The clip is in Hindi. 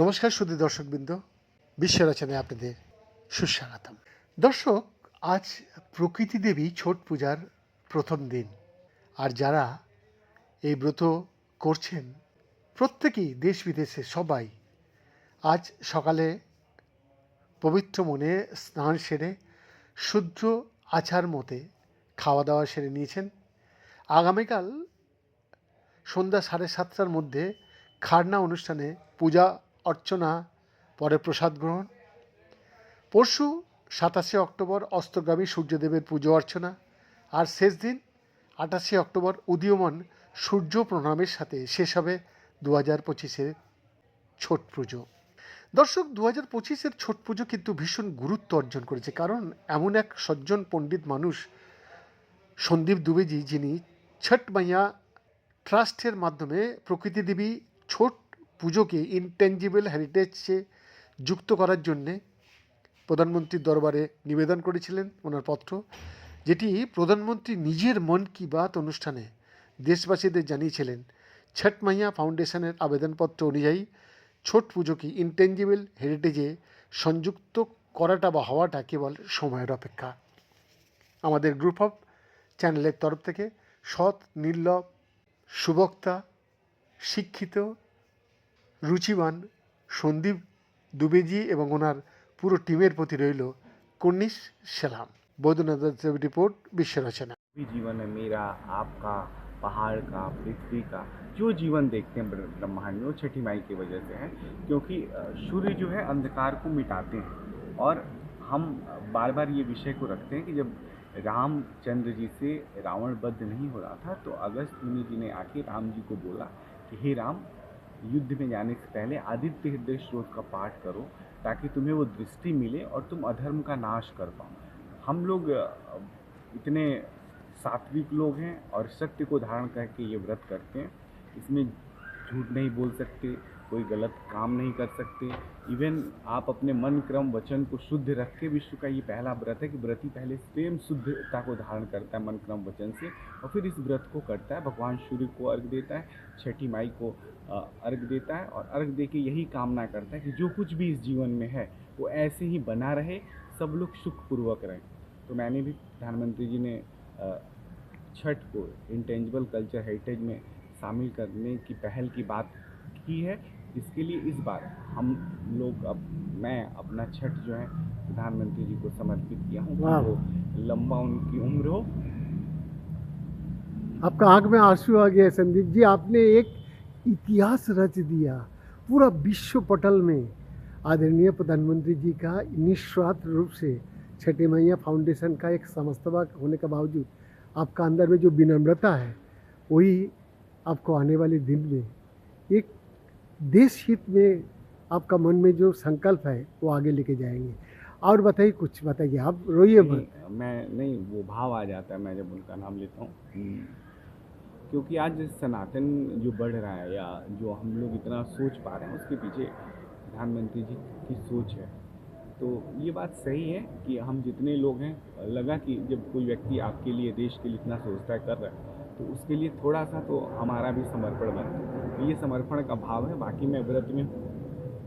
নমস্কার সুদী দর্শকবৃন্দ বিশ্ব রচনায় আপনাদের সুস্বাগতম। দর্শক, আজ প্রকৃতি দেবী ছট পূজার প্রথম দিন, আর যারা এই ব্রত করছেন, প্রত্যেকেই দেশ বিদেশে সবাই আজ সকালে পবিত্র মনে স্নান সেরে, শুদ্ধ আচার মতে খাওয়া দাওয়া সেরে নিয়েছেন। আগামীকাল সন্ধ্যা সাড়ে সাতটার মধ্যে খারনা অনুষ্ঠানে পূজা অর্চনা, পরে প্রসাদ গ্রহণ। পরশু সাতাশে অক্টোবর অস্তগামী সূর্যদেবের পুজো অর্চনা আর শেষ দিন আঠাশে অক্টোবর উদীয়মান সূর্য প্রণামের সাথে শেষ হবে দু হাজার পঁচিশের ছট পুজো। দর্শক দু হাজার পঁচিশের ছট পুজো কিন্তু ভীষণ গুরুত্ব অর্জন করেছে, কারণ এমন এক সজ্জন পণ্ডিত মানুষ সন্দীপ দুবেজি যিনি ছট মাইয়া ট্রাস্টের মাধ্যমে প্রকৃতি দেবী ছোট পুজোকে ইনটেঞ্জিবল হেরিটেজে যুক্ত করার জন্যে প্রধানমন্ত্রীর দরবারে নিবেদন করেছিলেন ওনার পত্র যেটি প্রধানমন্ত্রী নিজের মন কি বাত অনুষ্ঠানে দেশবাসীদের জানিয়েছিলেন ছট মাইয়া ফাউন্ডেশনের আবেদনপত্র অনুযায়ী ছোট পুজোকে ইনটেঞ্জিবল হেরিটেজে সংযুক্ত করাটা বা হওয়াটা কেবল সময়ের অপেক্ষা। আমাদের গ্রুপ অফ চ্যানেলের তরফ থেকে সৎ নির্লভ সুবক্তা শিক্ষিত রুচিবান সন্দীপ দুবেজি এবং ওনার পুরো টিমের প্রতি রইল কর্নিশ সেলাম বৈদ্যনাথ রিপোর্ট বিশ্ব রচনা भी जीवन है मेरा आपका पहाड़ का पृथ्वी का जो जीवन देखते हैं ब्र- ब्रह्मांड में वो छठी माई की वजह से है क्योंकि अ, सूर्य जो है अंधकार को मिटाते हैं और हम बार बार ये विषय को रखते हैं कि जब रामचंद्र जी से रावण बद्ध नहीं हो रहा था तो अगस्त मुनि जी ने आके राम जी को बोला कि, हे राम, युद्ध में जाने से पहले आदित्य हृदय स्रोत का पाठ करो, ताकि तुम्हें वो दृष्टि मिले और तुम अधर्म का नाश कर पाओ। हम लोग इतने सात्विक लोग हैं और सत्य को धारण करके ये व्रत करते हैं। इसमें झूठ नहीं बोल सकते कोई गलत काम नहीं कर सकते। इवन आप अपने मन, क्रम, वचन को शुद्ध रख के विश्व का ये पहला व्रत है कि व्रती पहले स्वयं शुद्धता को धारण करता है, मन, क्रम, वचन से, और फिर इस व्रत को करता है। भगवान सूर्य को अर्घ देता है, छठी माई को अर्घ देता है और अर्घ दे के यही कामना करता है कि जो कुछ भी इस जीवन में है, वो ऐसे ही बना रहे, सब लोग सुखपूर्वक रहें। तो मैंने भी प्रधानमंत्री जी ने छठ को इंटेंजिबल कल्चर हेरिटेज में शामिल करने की पहल की बात की है। इसके लिए इस बार हम लोग अब मैं अपना छठ जो है प्रधानमंत्री जी को समर्पित किया हूँ। वो लंबा उनकी उम्र हो। आपका आँख में आँसू आ गया संदीप जी आपने एक इतिहास रच दिया पूरा विश्व पटल में। आदरणीय प्रधानमंत्री जी का निस्वार्थ रूप से छठी मैया फाउंडेशन का एक समस्तवा होने के बावजूद आपका अंदर में जो विनम्रता है वही आपको आने वाले दिन में एक देश हित में आपका मन में जो संकल्प है वो आगे लेके जाएँगे। और बताइए कुछ बताइए आप रोइए मत। मैं नहीं वो भाव आ जाता है मैं जब उनका नाम लेता हूँ। क्योंकि आज सनातन जो बढ़ रहा है या जो हम लोग इतना सोच पा रहे हैं उसके पीछे प्रधानमंत्री जी की सोच है। तो ये बात सही है कि हम जितने लोग हैं लगा कि जब कोई व्यक्ति आपके लिए देश के लिए इतना सोचता है कर रहा है तो उसके लिए थोड़ा सा तो हमारा भी समर्पण बनता है तो ये समर्पण का भाव है, बाकी मैं व्रत में